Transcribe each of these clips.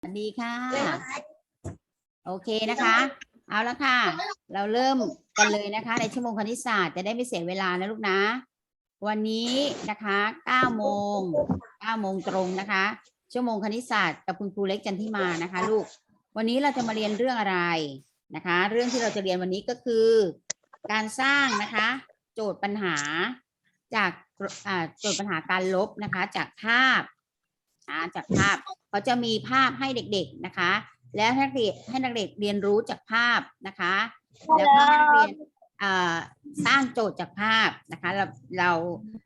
สวัสดีค่ะ โอเคนะคะ เอาละค่ะ เราเริ่มกันเลยนะคะ ในชั่วโมงคณิตศาสตร์จะได้ไม่เสียเวลานะลูกนะ วันนี้นะคะ9โมง9โมงตรงนะคะ ชั่วโมงคณิตศาสตร์กับคุณครูเล็กจันทิมานะคะ ลูก วันนี้เราจะมาเรียนเรื่องอะไรนะคะ เรื่องที่เราจะเรียนวันนี้ก็คือ การสร้างนะคะ โจทย์ปัญหาจากอ่าโจทย์ปัญหาการลบนะคะ จากภาพ อ่าจากภาพเขาจะมีภาพให้เด็กๆนะคะ แล้วให้นักเรียนให้นักเด็กเรียนรู้จากภาพนะคะ แล้วก็ให้นักเรียนอ่าสร้างโจทย์จากภาพนะคะเราเรา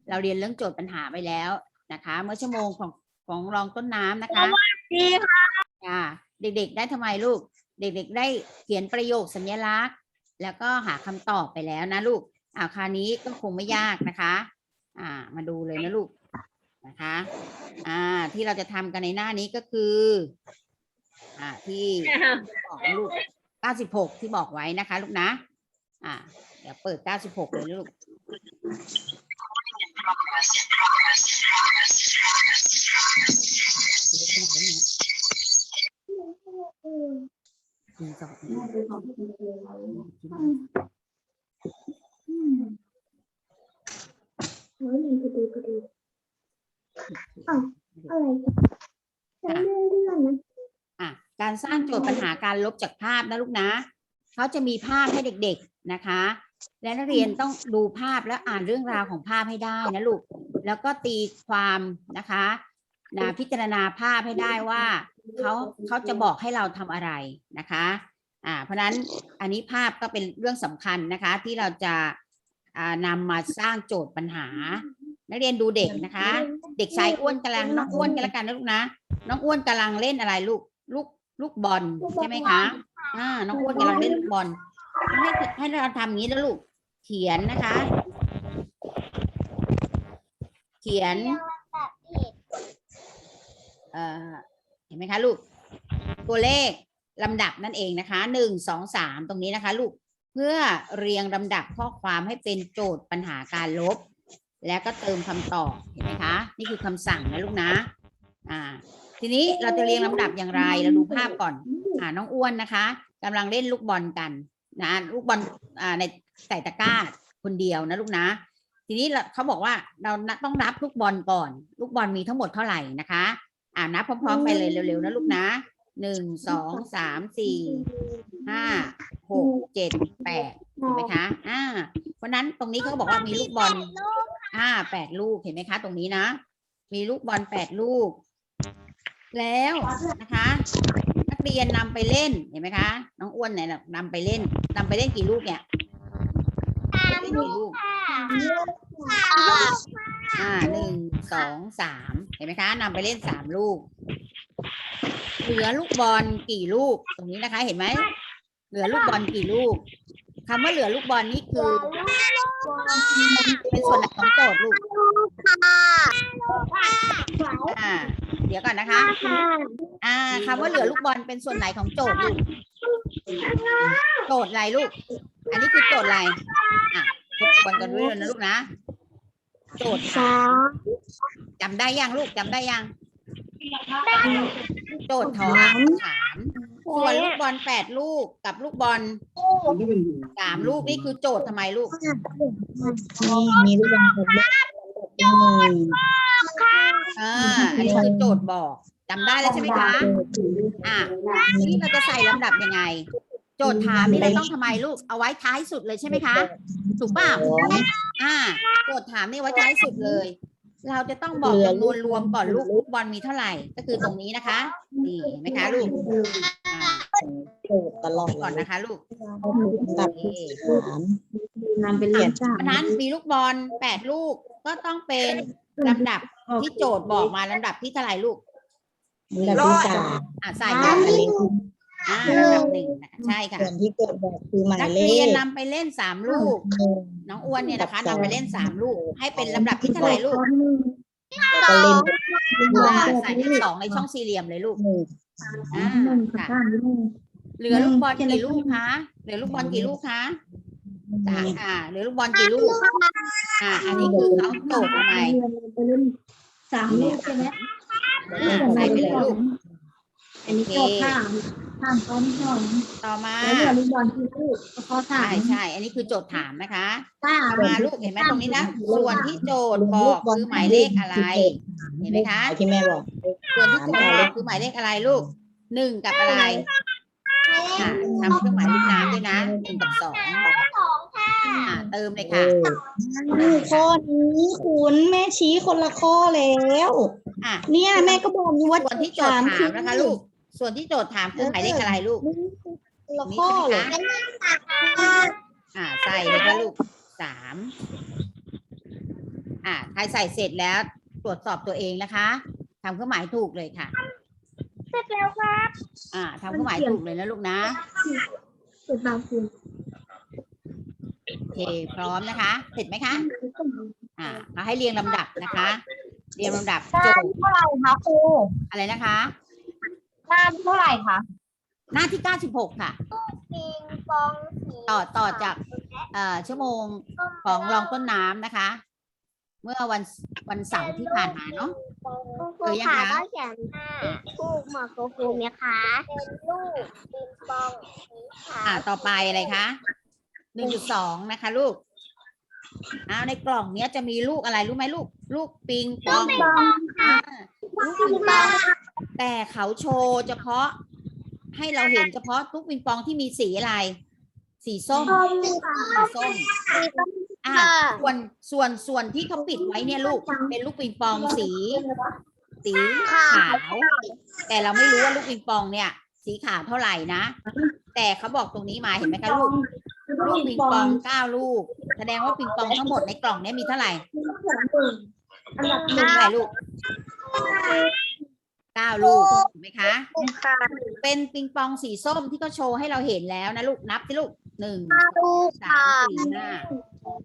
เราเรียนเรื่องโจทย์ปัญหาไปแล้วนะคะ เมื่อชั่วโมงของของรองต้นน้ำนะคะดีค่ะอ่าเด็กๆ ได้ทำไมลูก เด็กๆ ได้เขียนประโยคสัญลักษณ์ แล้วก็หาคำตอบไปแล้วนะลูกอ่าคราวนี้ก็คงไม่ยากนะคะ อ่า มาดูเลยนะลูกนะคะ อ่า ที่เราจะทำกันในหน้านี้ก็คือ อ่า ที่บอกลูก96ที่บอกไว้นะคะ ลูกนะ อ่า เดี๋ยวเปิด96เลยลูกอืมสองเฮ้ยพอดีพอดี อ้าวอะไรจะเลื่อนเลื่อนนะอะการสร้างโจทย์ปัญหาการลบจากภาพนะลูกนะเขาจะมีภาพให้เด็ก ๆนะคะ และนักเรียนต้องดูภาพและอ่านเรื่องราวของภาพให้ได้นะลูกแล้วก็ตีความนะคะนะพิจารณาภาพให้ได้ว่าเขาเขาจะบอกให้เราทำอะไรนะคะอ่าเพราะฉะนั้นอันนี้ภาพก็เป็นเรื่องสำคัญนะคะที่เราจะอ่านำมาสร้างโจทย์ปัญหา นักเรียนดูเด็กนะคะ เด็กชายอ้วนกำลังน้องอ้วนกันแล้วกันนะลูกนะ น้องอ้วนกำลังเล่นอะไรลูกลูกลูกบอลใช่ไหมคะอ่าน้องอ้วนกำลังเล่นลูกบอลให้ให้เราทำอย่างนี้นะลูก เขียนนะคะ เขียน เอ่อเห็นไหมคะลูก ตัวเลขลำดับนั่นเองนะคะหนึ่งสองสามตรงนี้นะคะ ลูกเพื่อเรียงลำดับข้อความให้เป็นโจทย์ปัญหาการลบ แล้วก็เติมคำตอบเห็นไหมคะ นี่คือคำสั่งนะลูกนะ อ่า ทีนี้เราจะเรียงลำดับอย่างไร เราดูภาพก่อน อ่า น้องอ้วนนะคะกำลังเล่นลูกบอลกัน นะลูกบอลอ่าในใส่ตะกร้าคนเดียวนะลูกนะ ทีนี้เราเขาบอกว่าเราต้องนับลูกบอลก่อน ลูกบอลมีทั้งหมดเท่าไหร่นะคะ อ่านับพร้อมๆไปเลยเร็วๆนะลูกนะหนึ่งสองสามสี่ห้าหกเจ็ดแปดเห็นไหมคะ อ่า เพราะนั้นตรงนี้เขาบอกว่ามีลูกบอล อ่าแปดลูกเห็นไหมคะ ตรงนี้นะ มีลูกบอลแปดลูก แล้วนะคะ นักเรียนนำไปเล่นเห็นไหมคะน้องอ้วนไหนล่ะนำไปเล่นนำไปเล่นกี่ลูกเนี่ยเล่นกี่ลูกอ่าหนึ่งสองสามเห็นไหมคะนำไปเล่นสามลูก เหลือลูกบอลกี่ลูกตรงนี้นะคะ เห็นไหมเหลือลูกบอลกี่ลูก คำว่าเหลือลูกบอลนี่คือเป็นส่วนไหนของโจทย์ลูกอ่าเดี๋ยวก่อนนะคะ อ่าคำว่าเหลือลูกบอลเป็นส่วนไหนของโจทย์ลูกโจทย์อะไรลูก อันนี้คือโจทย์อะไรอะทบทวนกันด้วยนะลูกนะ โจทย์สามจำได้ยังลูกจำได้ยัง โจทย์ถอถาม ส่วนลูกบอลแปดลูกกับลูกบอลสามลูกนี่คือโจทย์ทำไมลูกมีลูกบอลคนเล็กอ่าอันนี้คือโจทย์บอกจำได้แล้วใช่ไหมคะอะทีนี้เราจะใส่ลำดับยังไง โจทย์ถามนี่เราต้องทำไมลูกเอาไว้ท้ายสุดเลยใช่ไหมคะถูกเปล่าอ่าโจทย์ถามนี่ไว้ท้ายสุดเลย เราจะต้องบอกจำนวนรวมก่อนลูกลูกบอลมีเท่าไหร่ ก็คือตรงนี้นะคะ นี่เห็นไหมคะลูกอ่าตลอดก่อนนะคะลูกกับโอเคถามนำไปเรียนจ้าเพราะฉะนั้นมีลูกบอลแปดลูกก็ต้องเป็นลำดับที่โจทย์บอกมาลำดับที่เท่าไหร่ลูก แบบที่สามอ่าใส่ลำดับหนึ่ง อ่าลำดับหนึ่งนะคะใช่ค่ะส่วนที่เกิดแบบคือหมายนักเลเรียนขนำไปเล่นสามลูกหนึ่งน้องอ้วนเนี่ยนะคะนำไปเล่นสามลูก ให้เป็นลำดับที่เท่าไหร่ลูกแล้วก็เล่นอ่าใส่เลขสองในช่องสี่เหลี่ยมเลยลูกหนึ่งอ่าค่ะเหลือลูกบอลกี่ลูกคะเหลือลูกบอลกี่ลูกคะจ้ะอ่าเหลือลูกบอลกี่ลูก อ่า อันนี้คือเขาโจทย์ทำไมสามลูกใช่ไหมอ่าใส่ไปเลยลูก อันนี้โจทย์ถามถามข้อที่สองต่อมาแล้วเหลือลูกบอลคือลูกข้อถาใช่มใช่ อันนี้คือโจทย์ถามนะคะป้าต่อมาลูกเห็นไหมตรงนี้นะ ส่วนที่โจทย์บอกคือหมายเลขอะไร เห็นไหมคะ ที่แม่บอก ส่วนที่โจทย์บอกคือหมายเลขอะไรลูกหนึ่งกับอะไรอะทำเครื่องหมายลูกน้ำด้วยนะหนึ่งกับสองอะเติมเลยเอค่ะอข้อนี้คุณแม่ชี้คนละข้อแล้ว อะเนี่ยแม่ก็บอกอยู่ว่าส่วนที่โจทย์ถามนะคะ ลูก ส่วนที่โจทย์ถามคือหมายเลขอะไรลูกคนละนี่ข้อใช่เลไหมยคะอ่าใส่เลยค่ะลูกสามอ่าใครใส่เสร็จแล้วตรวจสอบตัวเองนะคะทำเครื่องหมายถูกเลยค่ะ เสร็จแล้วครับ อ่าทำเครื่องหมายถูกเลยนะลูกนะเสร็จบางคุณโอเคพร้อมนะคะ เสร็จไหมคะ อ่ามาให้เรียงลำดับนะคะ เรียงลำดับโจทย์เท่าไหร่คะครูอะไรนะคะ หน้าเท่าไหร่คะหน้าที่96ค่ะ ปิงปองสีต่อต่อจากเอ่อชั่วโมงของรองต้นน้ำนะคะ เมื่อวันวันเสาร์ที่ผ่านมาเนาะ ครูขาก็เขียนหน้าลูกหมอกครูไหมคะเป็นลูกปิงปองสีขาวอ่าต่อไปอะไรคะหนึ่งจุดสองนะคะ ลูกอ้าวในกล่องเนี้ยจะมีลูกอะไรรู้ไหมลูก ลูกปิงปอง อ่าลูกปิงปอง แต่เขาโชว์เฉพาะ ให้เราเห็นเฉพาะลูกปิงปองที่มีสีอะไร สีส้มสีส้มอ่าส่วนส่วนส่วนที่เขาปิดไว้เนี่ยลูกเป็นลูกปิงปองสีสีขาว แต่เราไม่รู้ว่าลูกปิงปองเนี่ย สีขาวเท่าไหร่นะ แต่เขาบอกตรงนี้มาเห็นไหมคะลูก ลูกปิงปองเก้าลูก แสดงว่าปิงปองทั้งหมดในกล่องเนี้ยมีเท่าไหร่อันดับหมีนึ่งเท่าไหร่ลูก เก้าลูกเห็นไหมคะ ค่ะเป็นปิงปองสีส้มที่เขาโชว์ให้เราเห็นแล้วนะลูกนับสิลูกหนึ่งลูกสามสี่ห้า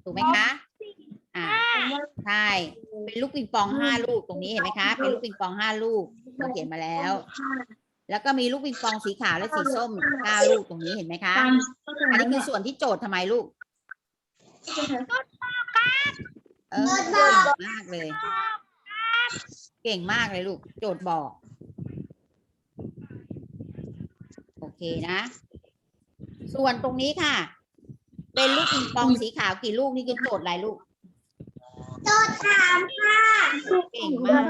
ถูกไหมคะอ่าใช่เป็นลูกปิงปองห้าลูกตรงนี้เห็นไหมคะ เป็นลูกปิงปองห้าลูกเราเขียนมาแล้ว แล้วก็มีลูกปิงปองสีขาวและสีส้มเก้าลูกตรงนี้เห็นไหมคะ อันนี้คือส่วนที่โจทย์ทำไมลูกเออเก่งมากเลย เก่งมากเลยลูก โจทย์บอก โอเคนะ ส่วนตรงนี้ค่ะ เป็นลูกปิงปองสีขาวกี่ลูกนี่คือโจทย์อะไรลูก โจทย์ถามค่ะเก่งมาก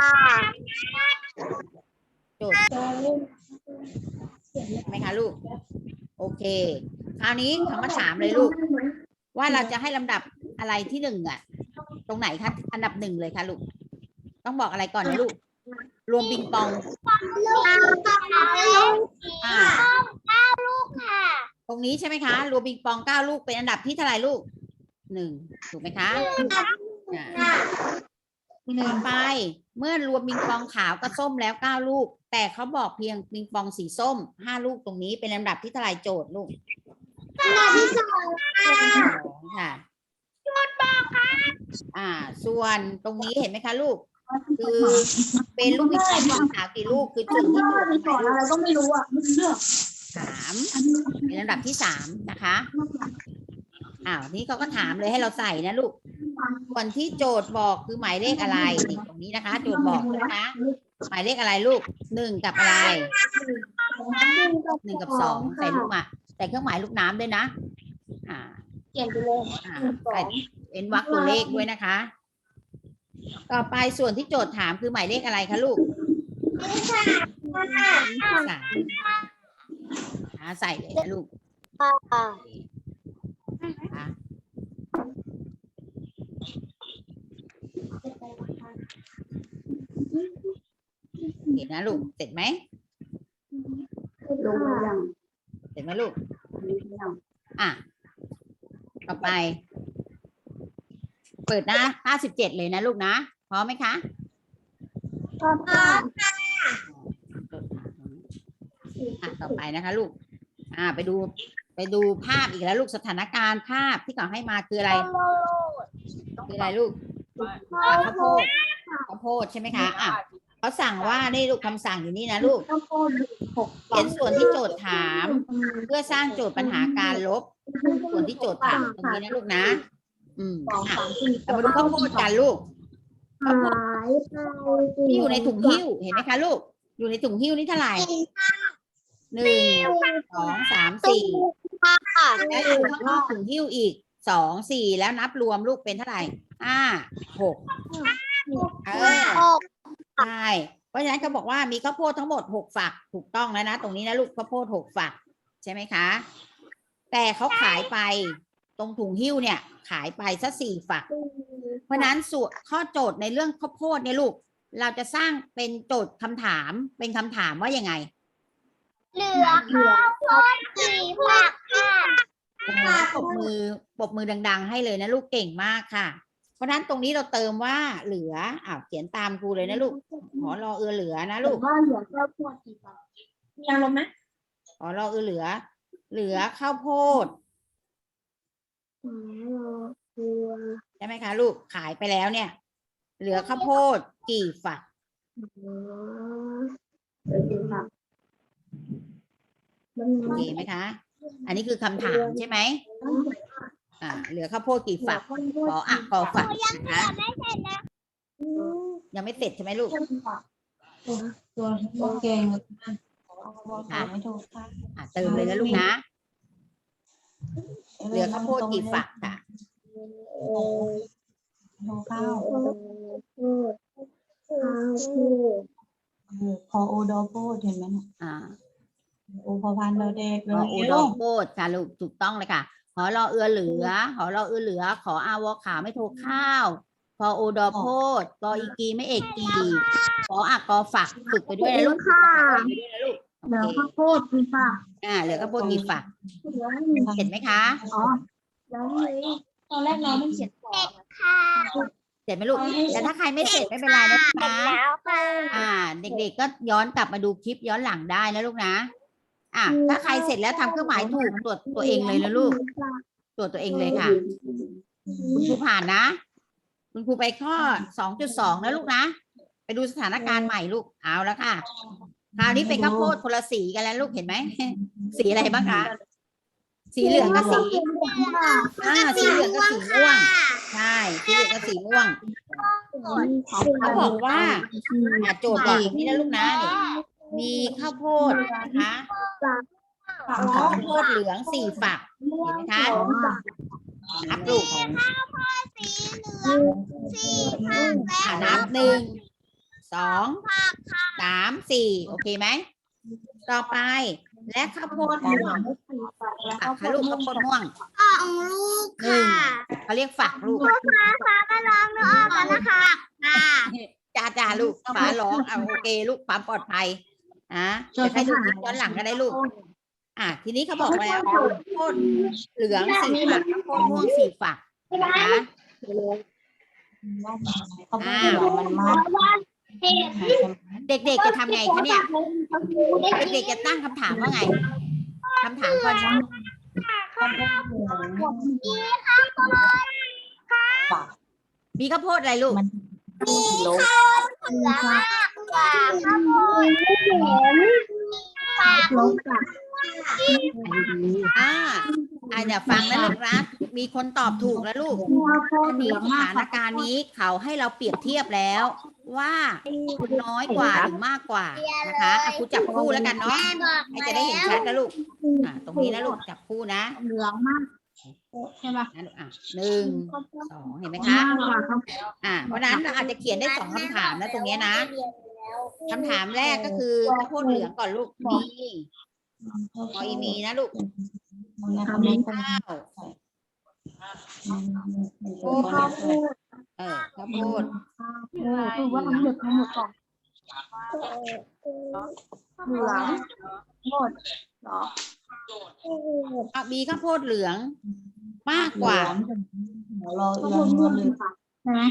ค่ะโจทย์ไหมคะลูก โอเค คราวนี้คำว่าถามเลยลูก ว่าเราจะให้ลำดับอะไรที่หนึ่งอะตรงไหนคะอันดับหนึ่งเลยค่ะลูก ต้องบอกอะไรก่อนนะลูก รวมปิงปอง ลูกอ่าเก้าลูกค่ะตรงนี้ใช่ไหมคะ รวมปิงปองเก้าลูกเป็นอันดับที่เท่าไหร่ลูกหนึ่งถูกไหมคะอ่าต่อไป เมื่อรวมปิงปองขาวกับส้มแล้วเก้าลูก แต่เขาบอกเพียงปิงปองสีส้มห้าลูกตรงนี้เป็นลำดับที่เท่าไหร่โจทย์ลูกอันดับที่สองสองค่ะ จุดบอกค่ะอ่า ส่วนตรงนี้เห็นไหมคะลูก คือเป็นลูกปิงปองสีขาวกี่ลูกคือจุดที่โจทย์สอนอะไรก็ไม่รู้อะไม่รู้เรื่องสามเป็นลำดับที่สามนะคะอ้าวนี่เขาก็ถามเลยให้เราใส่นะลูกส่วนที่โจทย์บอกคือหมายเลขอะไรนี่ตรงนี้นะคะ โจทย์บอกนะคะหมายเลขอะไรลูกหนึ่งกับอะไรหนึ่งกับสองใส่ลูกมาใส่เครื่องหมายลูกน้ำด้วยนะ อ่าเขียนไปเลยอ่าเป็นวรรคตัวเลขด้วยนะคะ ต่อไปส่วนที่โจทย์ถามคือหมายเลขอะไรคะลูกสามอ่าใส่เลยนะลูกค่ะนะคะเห็นนะลูก เสร็จไหมรู้ยังเสร็จไหมลูก อะ ต่อไป เปิดหน้าห้าสิบเจ็ดเลยนะลูกนะ พร้อมไหมคะค่ะอะต่อไปนะคะ ลูก อ่า ไปดู ไปดูภาพอีกแล้วลูกสถานการณ์ภาพที่เขาให้มาคืออะไร คืออะไรลูกอะข้าวโพดข้าวโพดใช่ไหมคะอะเขาสั่งว่านี่ลูกคำสั่งอยู่นี่นะลูกข้าวโพดหกเขียนส่วนที่โจทย์ถาม เพื่อสร้างโจทย์ปัญหาการลบ ส่วนที่โจทย์ถามตรงนี้นะลูกนะ อืมสองอะสามสี่เรามาดูข้าวโพดกันลูก หายไปที่อยู่ในถุงหิ้วเห็นไหมคะลูก อยู่ในถุงหิ้วนี่เท่าไหร่หนึ่งสองสามสี่ค่ะแล้วอยู่ข้างนอกถุงหิ้วอีกสองสี่แล้วนับรวมลูกเป็นเท่าไหร่ห้าหกเออใช่เพราะฉะนั้นเขาบอกว่ามีข้าวโพดทั้งหมดหกฝักถูกต้องแล้วนะ ตรงนี้นะลูกข้าวโพดหกฝัก ใช่ไหมคะ แต่เขาขายไป ตรงถุงหิ้วเนี่ย ขายไปซะสี่ฝัก เพราะฉะนั้นสูตรข้อโจทย์ในเรื่องข้าวโพดเนี่ยลูก เราจะสร้างเป็นโจทย์คำถามเป็นคำถามว่ายังไง เหลือข้าวโพดกี่ฝักค่ะโอ้โหปรบมือปรบมือดัง ๆ ให้เลยนะลูกเก่งมากค่ะ เพราะฉะนั้นตรงนี้เราเติมว่าเหลืออ้าวเขียนตามครูเลยนะลูกขอรอเอือเหลือนะลูก ว่าเหลือข้าวโพดกี่ฝักมีอารมณ์ไหมขอรอเออเหลือ เหลือข้าวโพดอ๋อตัว ใช่ไหมคะลูกขายไปแล้วเนี่ย เหลือข้าวโพดกี่ฝักอ๋อเหลือกี่ฝักมันโอเคไหมคะ อันนี้คือคำถามใช่ไหมอ่า เหลือข้าวโพดกี่ฝักขออะกอฝักนะคะยังไม่เสร็จใช่ไหมลูกตัวตัวเก่งถามไม่ถูกค่ะอะเติมเลยนะลูกนะ เหลือข้าวโพดกี่ฝักค่ะโทรข้าวข้าวโพดข้าวโพดพอโอดอโพดเห็นไหมน่ะอ่าโอพอพันเราเด็กขออูดอโคตรค่ะลูกถูกต้องเลยค่ะขอรอเอือเหลือขอรอเอือเหลือ ขออาวอขาวไม่โทรข้าว พอโอดอโพดกออีกีไม่เอกกีขออักกอฝักฝึกไปด้วยนะลูกฝึกภาษาไทยไปด้วยนะลูกโอ เหลือเคข้าวโพดกี่ฝักอ่าเหลือข้าวโพดกี่ฝักเหลือหนึ่งเห็นไหมคะ อ๋อแล้วเลยตอนแรกเราไม่เขียนก่อนค่ะเสร็จไหมลูก แต่ถ้าใครไม่เสร็จไม่เป็นไรนะลูกนะแล้วค่ะอ่า เด็กๆก็ย้อนกลับมาดูคลิปย้อนหลังได้นะลูกนะ อ่าถ้าใครเสร็จแล้วทำเครื่องหมายถูกตรวจตัวเองเลยนะลูก ตรวจตัวเองเลยค่ะ คุณครูผ่านนะ คุณครูไปข้อสองจุดสองนะลูกนะ ไปดูสถานการณ์ใหม่ลูก เอาแล้วค่ะ คราวนี้เป็นข้าวโพดคนละสีกันแล้วลูกเห็นไหม สีอะไรบ้างคะ สีเหลืองกับสีอ่าสีเหลืองกับสีม่วง ใช่ สีเหลืองกับสีม่วง เขาบอกว่าอ่าโจทย์บอกอย่างนี้นะลูกนะนี่มีข้าวโพดนะคะข้าวโพดเหลืองสี่ฝัก เห็นไหมคะนับลูกอ่านับหนึ่ง สองสามสี่โอเคไหม ต่อไป และข้าวโพดม่วงฝักค่ะลูกข้าวโพดม่วงของลูกหนึ่งเขาเรียกฝักลูกฟ้าก็ร้องนึกออกแล้วนะคะค่ะจ้าจ้าลูกฝาร้องเอาโอเค ลูกความปลอดภัยอะเดี๋ยวให้ดูคลิปย้อนหลังก็ได้ลูก อะทีนี้เขาบอกแล้วข้าวโพดเหลืองสี่ฝักข้าวโพดม่วงสี่ฝักนะคะเขาพูดมันมาก เด็กๆจะทำไงคะเนี่ย เด็กๆจะตั้งคำถามว่าไงคำถามก่อนนะมีข้าวโพดอะไรลูกลบเหลือมากกว่าข้าวโพดไม่เห็นปากลงกับอ่าอ่าเนี่ยฟังนะลูกนะมีคนตอบถูกแล้วลูกอันนี้สถานการณ์นี้เขาให้เราเปรียบเทียบแล้ว ว่าน้อยกว่าหรือมากกว่านะคะอะครูจับคู่แล้วกันเนาะแม่บอกให้จะได้เห็นชัดนะลูกอ่าตรงนี้นะลูกจับคู่นะเหลืองมากใช่ปะนะลูกอะหนึ่งสองเห็นไหมคะมากกว่าข้าวโพดอ่าเพราะฉะนั้นเราอาจจะเขียนได้สองคำถามนะตรงเนี้ยนะคำถามแรกก็คือข้าวโพดเหลืองก่อนลูกมีพออีมีนะลูกทำเล่นกันข้าวโอ้ข้าวโพด เออข้าวโพดคือว่าทั้งหมดทั้งหมดก่อนเหลืองหมดเหรออะมีข้าวโพดเหลือง มากกว่าเราข้าวเราโพดม่วงเลยกี่ฝักใช่ไหม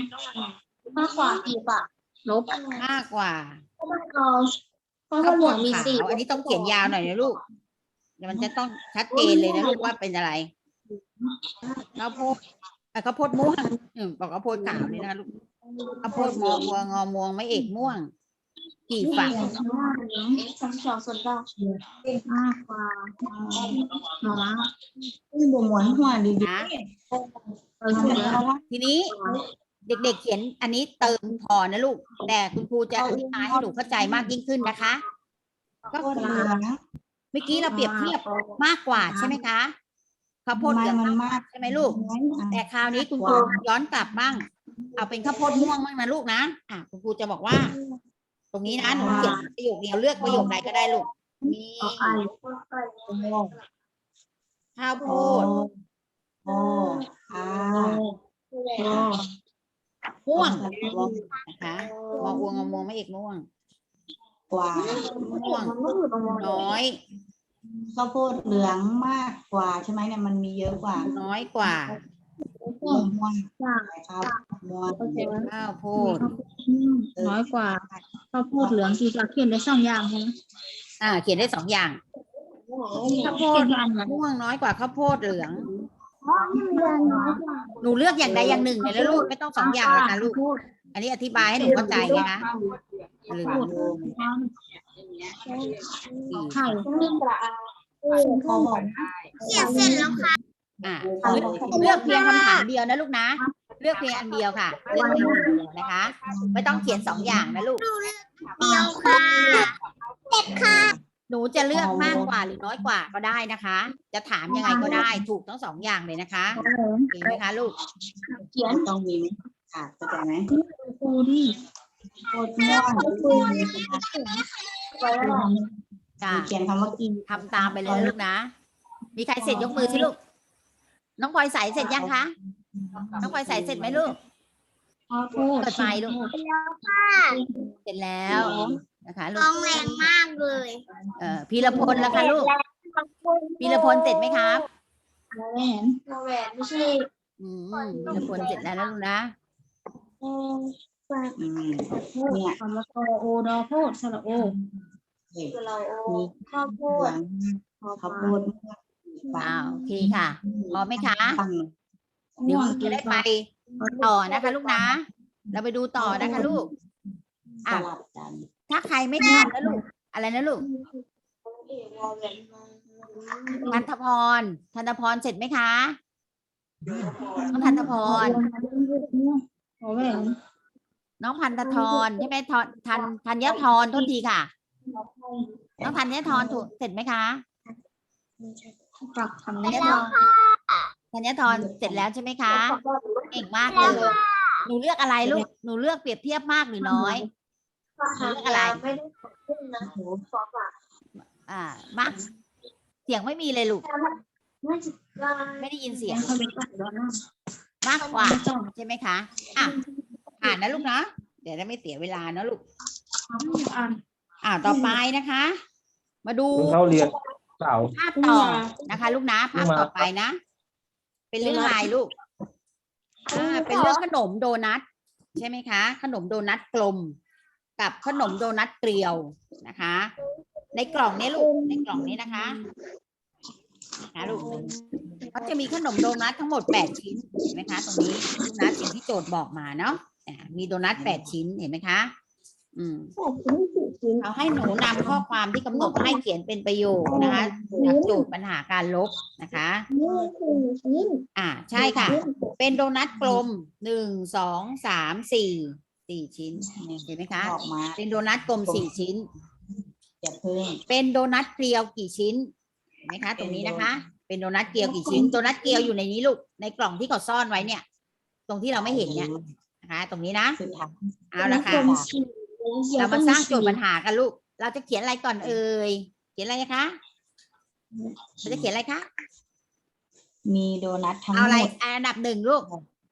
มากกว่ากี่ฝักลบมากกว่าเพราะมันเราเพราะข้าวเหลืองมีขาวสี่อันนี้ต้องเขียนยาวหน่อยนะลูกเดี๋ยวมันจะต้องชัดเจนเลยนะลูกว่าเป็นอะไรข้าวโพดเอ่อข้าวโพดม่วงอืมบอกข้าวโพดขาวนี่นะลูกข้าวโพดมอวัวงอมวงไม่เอกม่วง กี่ฝักสองสองส่วนเก้ามากกว่าหมาบวมวนหัวดีนะเออถูกแล้วทีนี้เเด็กๆเขียนอันนี้เติมพอนะลูก แต่คุณครูจะอธิบายให้หนูเข้าใจมากยิ่งขึ้นนะคะ ก็ข้าวโพดคือเหลืองเมื่อกี้เราเปรียบเทียบมากกว่าใช่ไหมคะ ข้าวโพดเหลืองมันมากมากใช่ไหมลูก แต่คราวนี้คุณครูย้อนกลับบ้าง เอาเป็นข้าวโพดม่วงบ้างนะลูกนะอะคุณครูจะบอกว่า ตรงนี้นะหนูเขียนประโยคเดียวเลือกประโยคใดก็ได้ลูก มีข้าวโพดโอ้อาม่วงนะคะมองวงงมวงไม่เอกม่วงกว่าม่วงน้อย ข้าวโพดเหลืองมากกว่าใช่ไหมเนี่ยมันมีเยอะกว่าน้อยกว่าม่วงม่วงครับม่วงข้าวโพดน้อยกว่าข้าวโพดเหลืองคือเราเขียนได้สองอย่างใช่ไหมอ่า เขียนได้สองอย่างข้าวโพดอันนั้นม่วงน้อยกว่าข้าวโพดเหลืองหนูเลือกอย่างใดอย่างหนึ่งเลยนะลูกไม่ต้องสองอย่างหรอกนะลูกอันนี้อธิบายให้หนูเข้าใจไงคะ เหลืองสี่ไข่พอบอกเขียนเสร็จแล้วค่ะอ่าเลือกเพียงคำถามเดียวนะลูกนะ เลือกเพียงอันเดียวค่ะ เลือกเพียงอันเดียวนะคะ ไม่ต้องเขียนสองอย่างนะลูกเดียวค่ะเด็ดค่ะหนูจะเลือกมากกว่าหรือน้อยกว่าก็ได้นะคะ จะถามยังไงก็ได้ถูกทั้งสองอย่างเลยนะคะเห็นไหมคะลูกเขียนต้องมีไหมค่ะเข้าใจไหมปูนี่โคตรม่วง จ้าเขียนคำว่ากินทำตามไปเลยนะลูกนะ มีใครเสร็จยกมือสิลูก น้องพลอยใสเสร็จยังคะ น้องพลอยใสเสร็จไหมลูกข้าวโพดเปิดไฟลูกแล้วค่ะเสร็จแล้วนะคะลูร้อกงแรงมากเลยเอ่อพีรพลแล้วค่ะลูก พีรพลเสร็จไหมครับ แหวนแหวนไม่ใช่อืมพีรพลเสร็จแล้วนะลูกนะอืมเนี่ยคำว่าโอโอดอโพดสระโอ เฮ้ยเราโอมีข้าวโพเหลืดองข้าวโพดอ้าวโอเคค่ะพอไหมคะตั้งเดี๋ยวจะได้ไปต่อนะคะ ลูกนะ เราไปดูต่อนะคะลูกสลับกันถ้าใครไม่ทันนะลูก อะไรนะลูกทันทพรทันทพรเสร็จไหมคะน้องทันทพรโอแหวนน้องพันธทรใช่ไหมทอนทันธัญทรโทษทีค่ะ น้องธัญทรถูกเสร็จไหมคะปักคำธันี้ญทรธัญทรเสร็จแล้วใช่ไหมคะเก่งมากเลยหนูเลือกอะไรลูกหนูเลือกเปรียบเทียบมากหรือน้อยอะไรไม่ได้ขอบคุณนะโหฟอกอะอ่ามากเสียงไม่มีเลยลูกไม่จะลาไม่ได้ยินเสียงเขาเป็นปักแล้วนะมากกว่าใช่ไหมคะอะอ่านนะลูกเนาะเดี๋ยวจะไม่เสียเวลาเนอะลูกอ่าน อ่าต่อไปนะคะ มาดูเขาเรียนเสา ภาพต่อนะคะ ลูกนะภาพต่อไปนะ เป็นเรื่องอะไรลูกอ่าเป็นเรื่องขนมโดนัทใช่ไหมคะ ขนมโดนัทกลม กับขนมโดนัทเกลียวนะคะ ในกล่องนี้ลูกในกล่องนี้นะคะนะคะลูกเขาจะมีขนมโดนัททั้งหมดแปดชิ้นเห็นไหมคะ ตรงนี้ลูกนะสิ่งที่โจทย์บอกมาเนาะอ่ามีโดนัทแปดชิ้นเห็นไหมคะ อืม เอาให้หนูนำข้อความที่กำหนดให้เขียนเป็นประโยคนะคะจากโจทย์ปัญหาการลบนะคะ นี่คือชิ้นอ่าใช่ค่ะ เป็นโดนัทกลมหนึ่งสองสามสี่สี่ชิ้นเห็นไหมคะ ออกมาเป็นโดนัทกลมสี่ชิ้น อย่าเพิ่ง เป็นโดนัทเกลียวกี่ชิ้นเห็นไหมคะ ตรงนี้นะคะ เป็นโดนัทเกลียวกี่ชิ้นโดนัทเกลียวอยู่ในนี้ลูกในกล่องที่เขาซ่อนไว้เนี่ย ตรงที่เราไม่เห็นเนี่ยนะคะ ตรงนี้นะ สุดท้ายเอาละค่ะ เรามาสร้างโจทย์ปัญหากันลูก เราจะเขียนอะไรก่อนเอ่ย เขียนอะไรคะเราจะเขียนอะไรคะ มีโดนัททั้งเอาหอะไรมดอันดับหนึ่งลูก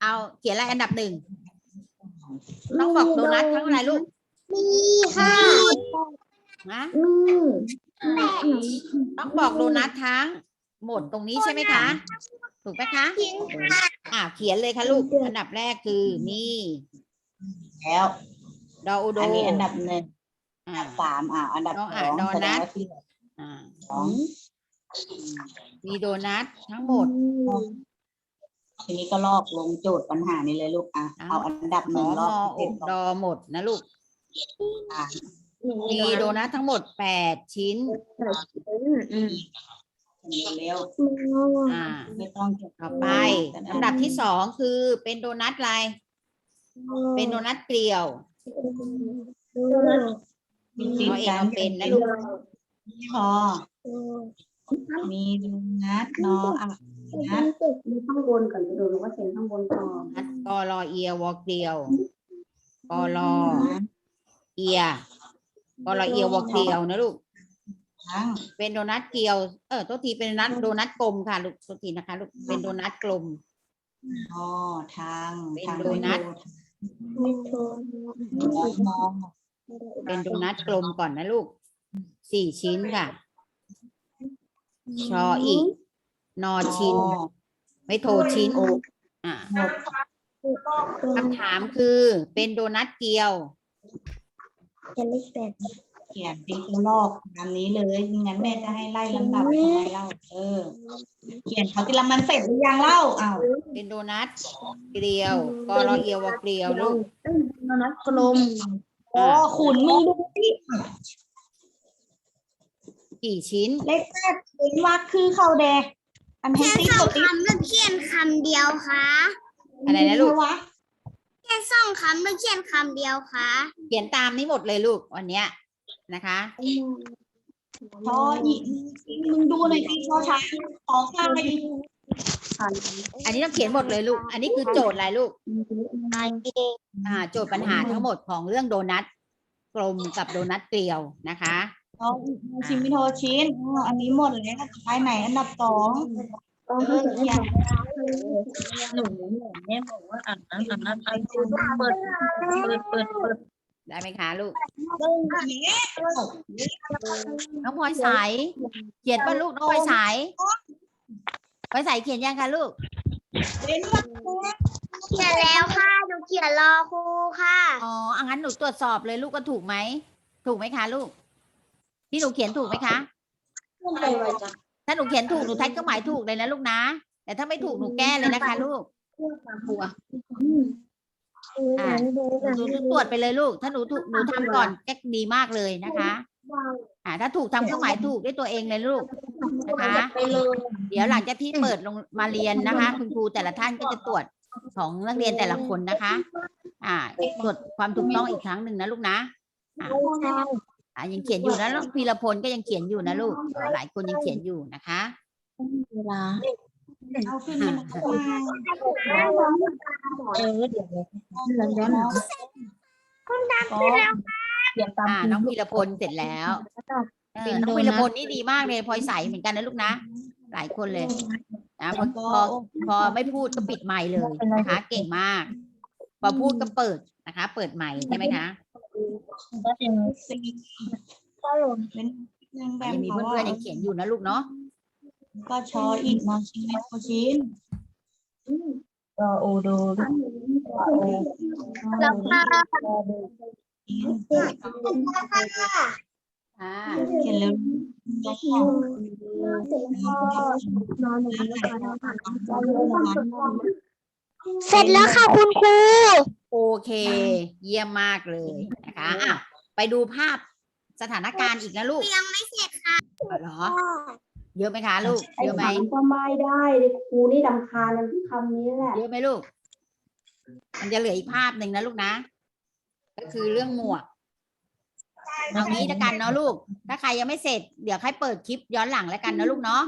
เอาเขียนอะไรอันดับหนึ่ง ต้องบอกโดนัททั้งอะไรลูกมีค่ะนะมีต้องบอกโดนัททั้ง หมดตรงนี้ใช่ไหมคะ ถูกไหมคะ ชิ้นอ่าเขียนเลยค่ะลูก อันดับแรกคือนี่ แล้ว ดอโอโดอันนี้อันดับหนึ่งอ่าอันดับสามอ่าอันดับน้องสอะองโดแสดนังทว่าที่อ่าสองมีโดนัททั้งหมด ทีนี้ก็ลอกลงโจทย์ปัญหานี้เลยลูกอะเอาเอาอันดับหขนึ่องลมอกอให้อเสร็จกดอหมดนะลูกอะมีโดนัททั้งหมดแปดชิ้นอืมเร็วอ่าๆไม่ต้องเก็บต่อไปลำดับที่สองคือเป็นโดนัทอะไร เป็นโดนัทเกลียว มีเอาเองเป็นนะลูกพอมีดูนัดนออะนัดมีข้างบนก่อนดูว่าเขียนข้างบนก่อนนัดกอรอเอียวอกเกลียวกอรอเอียกอรอเอียวอกเกลียวนะลูกทางเป็นโดนัทเกลียว เออตัวทีเป็นโดนัทโดนัทกลมค่ะลูกตัวทีนะคะลูกเป็นโดนัทกลมพอทางเป็นโดนัท ไม่โทนมองมองเป็นโดนัทกลมก่อนนะลูก สี่ชิ้นค่ะ ชออีก นอชิน ไม่โทชิ้นอ่าหมดคำถามคือเป็นโดนัทเกลียวจะไม่แปด เขียนติ๊กลอกตามนี้เลยงั้นแม่จะให้ไล่ลำดับยังไงเล่าเออ เขียนเขาทีละมันเสร็จหรือยังเล่าอ้าวเป็นโดนัทเกลียวกอรอเอียวอเกลียวลูกโดนัทกลมโอ้ขุนมึงดูสิกี่ชิ้น เลขแรกเป็นว่าคือเขาแดงอันให้ติ๊กกดติ๊กคำนึกเขียนคำเดียวค่ะอะไรนะลูกวะแค่สองคำนึกเขียนคำเดียวค่ะเขียนตามนี้หมดเลยลูกวันเนี้ย นะคะพออีกมึงดูหน่อยสิพอช้างขอข้าวไปดิอันนี้ต้องเขียนหมดเลยลูก อันนี้คือโจทย์อะไรลูกอ่าโจทย์ปัญหาทั้งหมดของเรื่องโดนัทกลมกับโดนัทเกลียวนะคะพออีกชิมพิโทชินอ๋ออันนี้หมดแล้วไปไหนอันดับสองเออเขียนหนูแม่บอกว่าอ่านนั้นอ่านนั้นไปเปิดเปิดเปิดเปิดเปิด ได้ไหมคะลูกเบิ้งอันนี้น้องพลอยใสายเขียนป่ะลูกน้องพลอยใสายพลอยใสายเขียนยังคะลูกเป็นว่าเขียนแล้วค่ะหนูเขียนรอครูค่ะอ๋ออังั้นหนูตรวจสอบเลยลูกก็ถูกไหม ถูกไหมคะลูก ที่หนูเขียนถูกไหมคะ ถ้าหนูเขียนถูกหนูทักเครื่องหมายถูกเลยนะลูกนะ แต่ถ้าไม่ถูกหนูแก้เลยนะคะลูกอ่า หนูหนูตรวจไปเลยลูก ถ้าหนูถูกหนูทำก่อนแก๊กดีมากเลยนะคะ อ่า ถ้าถูกทำเครื่องหมายถูกด้วยตัวเองเลยลูก นะคะไปเลยเดี๋ยวหลังจากที่เปิดลงมาเรียนนะคะ คุณครูแต่ละท่านก็จะตรวจของนักเรียนแต่ละคนนะคะ อ่าตรวจความถูกต้องอีกครั้งหนึ่งนะลูกนะ อ่าอ่ายังเขียนอยู่นะแล้วพีรพลก็ยังเขียนอยู่นะลูก หลายคนยังเขียนอยู่นะคะ เวลา เอาขึ้นมาเออเดี๋ยวเดี๋ยวเดี๋ยวหนูเขียนตามอ่าน้องพีรพลเสร็จแล้วเออน้องพีรพลนี่ดีมากเลยพลอยใสเหมือนกันนะลูกนะ หลายคนเลยนะพอพอพอไม่พูดก็ปิดไมค์เลยนะคะ เก่งมาก พอพูดก็เปิดนะคะ เปิดไมค์ใช่ไหมคะก็เป็นเป็นยังแบบยังมีเพื่อนๆยังเขียนอยู่นะลูกเนาะ ก็ชออีกนอชินโทชินรอโอโดแล้วก็อ่าเขียนเร็วเสร็จแล้วค่ะคุณครูโอเค เยี่ยมมากเลยนะคะอะไปดูภาพสถานการณ์อีกนะลูกยังไม่เสร็จค่ะเหรอ เยอะไหมคะลูก เยอะไหมก็ไม่ได้เลยครูนี่ดำคาญมันที่คำนี้แหละ เยอะไหมลูก มันจะเหลืออีกภาพหนึ่งนะลูกนะ ก็คือเรื่องหมวกเอางี้ละกันเนาะลูก ถ้าใครยังไม่เสร็จ เดี๋ยวให้เปิดคลิปย้อนหลังแล้วกันนะลูกเนาะ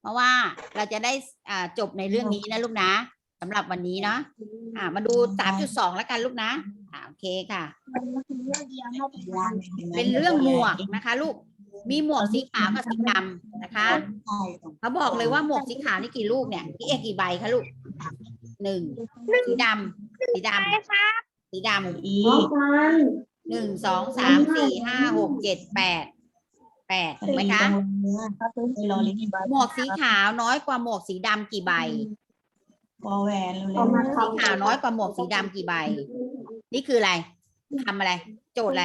เพราะว่าเราจะได้อ่าจบในเรื่องนี้นะลูกนะสำหรับวันนี้เนาะ อ่า มาดูสามจุดสองแล้วกันลูกนะ อ่าโอเคค่ะ เป็นเรื่องหมวกนะคะ ลูก มีหมวกสีขาวกับสีดำนะคะเขาบอกเลยว่าหมวกสีขาวนี่กี่ลูกเนี่ยพี่เอกกี่ใบคะลูกหนึ่งสีดำสีดำสีดำอีน้องกันหนึ่งสองสามสี่ห้าหกเจ็ดแปดแปดถูกไหมคะรอลิงหมวกสีขาวน้อยกว่าหมวกสีดำกี่ใบวอแหวนเร็เอาวมาสีทำขาวน้อยกว่าหมวกสีดำกี่ใบ นี่คืออะไรทำอะไร โจทย์อะไร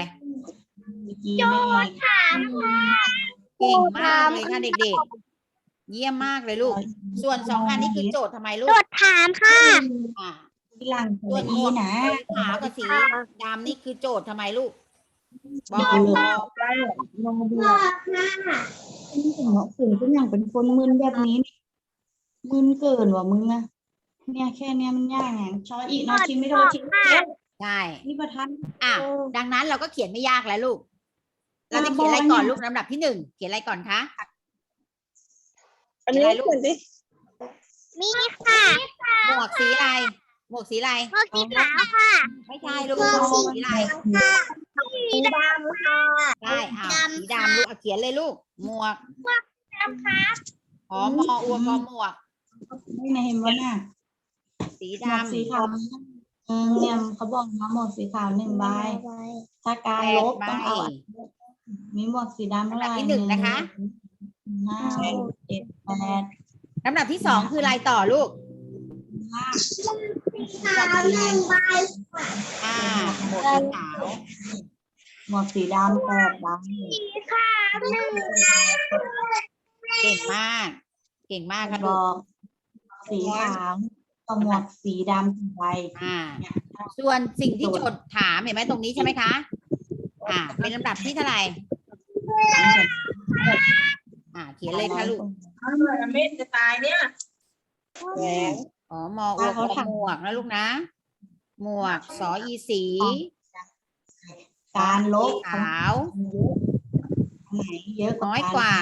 โจทย์เก่งมากเลยค่ะเด็กๆ เยี่ยมมากเลยลูก ส่วนสองอันนี้คือโจทย์ทำไมลูกถามค่ะอ่าที่หลังส่วนหมอีวกนะสีขาวกับสีดำนี่คือโจทย์ทำไมลูกบอกบอกลองดูถึงถึงก็ยังเป็นคนมึนแบบนี้ มึนเกินว่ะมึงอะเนี่ยแค่เนี้ยมันยากไงชออีกนอชิมไม่โดนชิมเจ็บใช่นี่ประทันอะดังนั้นเราก็เขียนไม่ยากแล้วลูก เราจะเขียนอะไรก่อนลูกลำดับที่หนึ่งเขียนอะไรก่อนคะอันนี้อะไรลูกเขียนดิมีค่ะหมวกสีอะไรหมวกสีอะไรโมสีขาวค่ะ ไม่ใช่ลูกหมวกหมวกสีสีอะไรสีดำค่ะใช่อะสีดำลูกเอาเขียนเลยลูกหมวกดำครับหอมออัวกอหมวกไม่ในเห็นว่าน่ะสีหมวกดำสีขาวเออเนี่ยเขาบอกนะหมวกสีขาวหนึ่งใบถ้าการแปลดบใบต้องเอาอัน มีหมวกสีดำเท่าไหร่ลำดับที่หนึ่งนะคะ ห้าหกเจ็ดแปดลำดับที่สองคืออะไรต่อลูก ห้าขาวหนึ่งใบอ่าหมวกสีขาวหมวกสีดำแปดใบสีขาวหนึ่งเก่งมาก เก่งมากค่ะบลูอกกสีขาวกับหมวกสีดำหนึ่งใบอ่า ส่วนสิ่งที่โจทย์ถามเห็นไหมตรงนี้ใช่ไหมคะ อ่า เป็นลำดับที่เท่าไหร่อ่า เขียนเลยค่ะลูกอ้าวเม็ดจะตายเนี่ยแหมอ๋อมออัวกอหมวกนะลูกนะ หมวกสออีสี การลบขาวไหนเยอะกว่าน้อยกว่า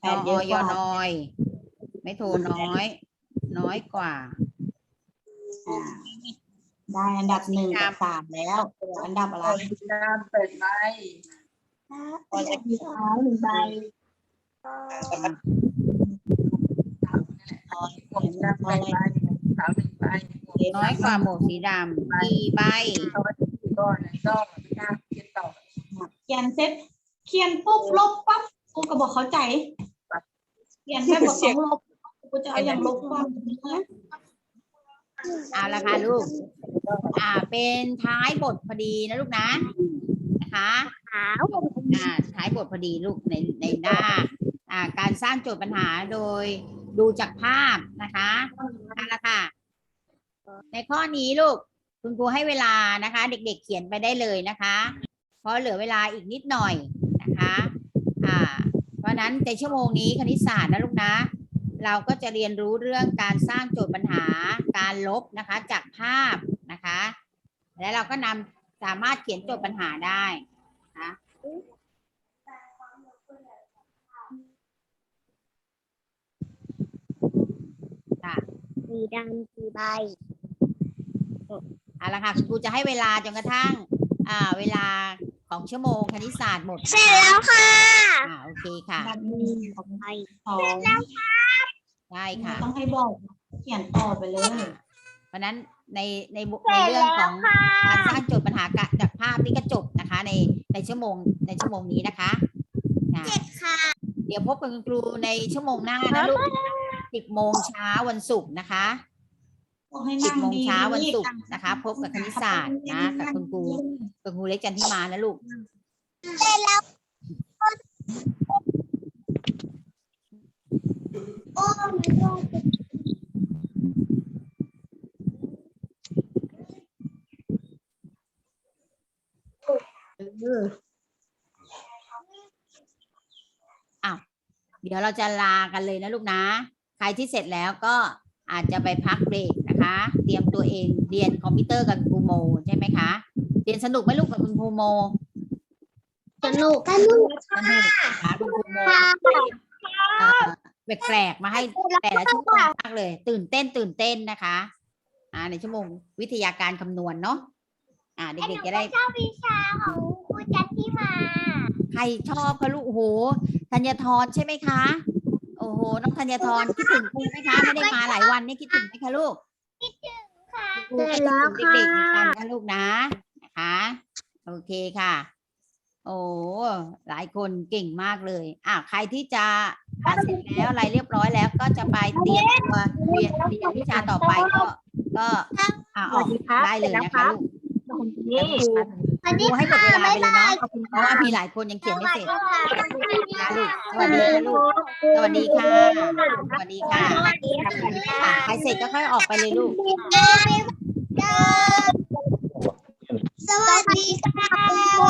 แปอดเยออะยกว่าน้อย ไม่โทรน้อย น้อยกว่าอ่า ได้อันดับหนึ่งกับสามแล้วอันดับอะไรน้ำเปิดไว้สีขาวหนึ่งใบหมวกน้ำเปิดไว้ขาวหนึ่งใบน้อยกว่าหมวกสีดำกี่ใบเอาไว้ที่ก้อนไหนก้อนน้ำเขียนต่อเขียนเสร็จเขียนปุ๊บลบปั๊บกูก็บอกเข้าใจเขียนแค่บอกต้องลบกูจะเอาอย่างลบความนะ เอาละค่ะลูก อ่า เป็นท้ายบทพอดีนะลูกนะนะคะขาวอ่าท้ายบทพอดีลูกในในหน้า อ่า การสร้างโจทย์ปัญหาโดยดูจากภาพนะคะเอาละค่ะ ในข้อนี้ลูก คุณครูให้เวลานะคะ เด็กๆเขียนไปได้เลยนะคะ เพราะเหลือเวลาอีกนิดหน่อยนะคะ อ่า เพราะฉะนั้นในชั่วโมงนี้คณิตศาสตร์นะลูกนะ เราก็จะเรียนรู้เรื่องการสร้างโจทย์ปัญหาการลบนะคะจากภาพนะคะ และเราก็นำสามารถเขียนโจทย์ปัญหาได้นะคะสีดำสีใบเอาละค่ะคุณครูจะให้เวลาจนกระทั่งอ่าเวลาของชั่วโมงคณิตศาสตร์หมดเสร็จแล้วค่ะ อ่าโอเคค่ะอันดับหนึ่งใบสองได้ค่ะ ต้องให้บอก เขียนต่อไปเลย เพราะฉะนั้นในในบุในเรื่องของการสร้างโจทย์ปัญหากะจากภาพนี่ก็จบนะคะ ในในชั่วโมงในชั่วโมงนี้นะคะอ่าเจ็ดค่ะ เดี๋ยวพบกับคุณครูในชั่วโมงหน้านะลูกสิบโมงเช้าวันศุกร์นะคะบอกให้สิบนั่งโมงดีเช้าวันศุกร์นะคะ พบกับคณิตศาสตร์นะกับคุณครูคุณครูเล็กจันทิมานะลูกเสร็จแล้ว โอ้ยเดี๋ยวเราจะลากันเลยนะลูกนะ ใครที่เสร็จแล้วก็อาจจะไปพักเบรกนะคะ เตรียมตัวเองเรียนคอมพิวเตอร์กับคุณครูโม ใช่ไหมคะ เรียนสนุกไหมลูกกับคุณครูโม สนุกสนุกสนุกนะคะคุณครูโมค่ะเอ่อ แปลกๆมาให้แต่ละชั่วโมงมากเลย ตื่นเต้นตื่นเต้นนะคะ อ่า ในชั่วโมงวิทยาการคำนวณเนาะอ่าเด็กๆจะได้ชอบวิชาของครูจันที่มา ใครชอบคะลูกโอ้โหธัญทรใช่ไหมคะ โอ้โหน้องธัญทรคิดถึงครูไหมคะไม่ได้มาหลายวันนี่คิดถึงไหมคะลูกค่ะครูคิดถึงเด็กๆเหมือนกันนะลูกนะนะคะ โอเคค่ะ โอ้หลายคนเก่งมากเลยอะใครที่จะอะเสร็จแล้วอะไรเรียบร้อยแล้วก็จะไปเตรียมตัวเรียนเรียนวิชาต่อไปก็ ก็อะออกได้เลยนะคะลูกนี่อันครูนี้ให้หมดเวลาไปเลยเนาะขอบคุณเพราะว่ามีหลายคนยังเขียนไม่เสร็จค่ะนะลูกสวัสดีค่ะลูกสวัสดีค่ะสวัสดีค่ะสวัสดีค่ะอะใครเสร็จก็ค่อยออกไปเลยลูกสวัสดีค่ะ